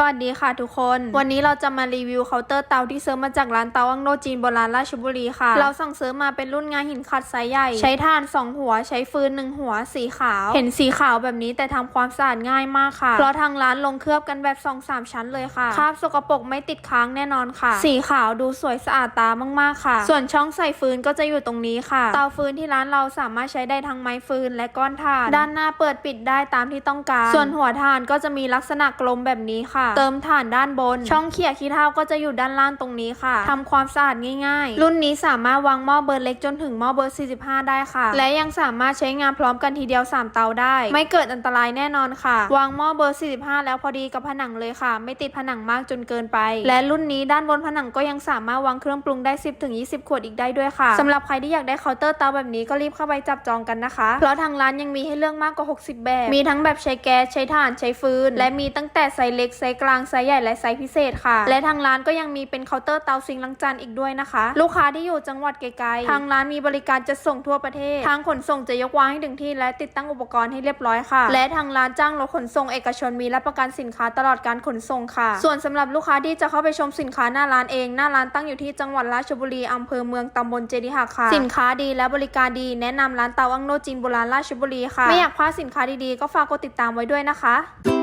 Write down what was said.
สวัสดีค่ะทุกคน วันนี้เราจะมารีวิวเคาน์เตอร์เตาที่ซื้อมาจากร้านเตาอังโนจีนโบราณราชบุรีค่ะ เราสั่งซื้อมาเป็นรุ่นงาหินขัดไซส์ใหญ่ ใช้ถ่าน 2 หัว ใช้ฟืน 1 หัว สีขาว เห็นสีขาวแบบนี้แต่ทำความสะอาดง่ายมากค่ะ เพราะทางร้านลงเคลือบกันแบบ 2-3 ชั้นเลยค่ะ คราบสกปรกไม่ติดค้างแน่นอนค่ะ สีขาวดูสวยสะอาดตามากๆค่ะ ส่วนช่องใส่ฟืนก็จะอยู่ตรงนี้ค่ะ เตาฟืนที่ร้านเราสามารถใช้ได้ทั้งไม้ฟืนและก้อนถ่าน ด้านหน้าเปิดปิดได้ตามที่ต้องการ ส่วนหัวถ่านก็จะมีลักษณะกลมแบบนี้ค่ะเติมถ่านด้านบน ช่องเขี่ยขี้เถ้าก็จะอยู่ด้านล่างตรงนี้ค่ะทำความสะอาดง่ายๆ รุ่นนี้สามารถวางหม้อเบอร์เล็กจนถึงหม้อเบอร์ 45 ได้ค่ะ และยังสามารถใช้งานพร้อมกันทีเดียว 3 เตาได้ ไม่เกิดอันตรายแน่นอนค่ะ วางหม้อเบอร์ 45 แล้วพอดีกับผนังเลยค่ะ ไม่ติดผนังมากจนเกินไป และรุ่นนี้ด้านบนผนังก็ยังสามารถวางเครื่องปรุงได้ 10-20 ขวดอีกได้ด้วยค่ะสำหรับใครที่อยากได้เคาน์เตอร์เตาแบบนี้ก็รีบเข้าไปจับจองกันนะคะ เพราะทางร้านยังมีให้เลือกมากกว่า 60 แบบ มีทั้งแบบใช้แก๊สใช้ถ่านใช้ฟืน และมีตั้งแต่ไซส์เล็กไซส์กลางไซส์ใหญ่และไซส์พิเศษค่ะ และทางร้านก็ยังมีเป็นเคาน์เตอร์เตาซิงค์ล้างจานอีกด้วยนะคะ ลูกค้าที่อยู่จังหวัดไกลๆทางร้านมีบริการจะส่งทั่วประเทศ ทางขนส่งจะยกวางให้ถึงที่ และติดตั้งอุปกรณ์ให้เรียบร้อยค่ะ และทางร้านจ้างรถขนส่งเอกชนมีรับประกันสินค้าตลอดการขนส่งค่ะ ส่วนสำหรับลูกค้าที่จะเข้าไปชมสินค้าหน้าร้านเองหน้าร้านตั้งอยู่ที่จังหวัดราชบุรีอำเภอเมืองตำบลเจดีหักค่ะ สินค้าดีและบริการดี แนะนำร้านเตาอังโนจีนโบราณราชบุรีค่ะ ไม่อยากพลาดสินค้าดีๆก็ฝากกดติดตามไว้ด้วยนะคะ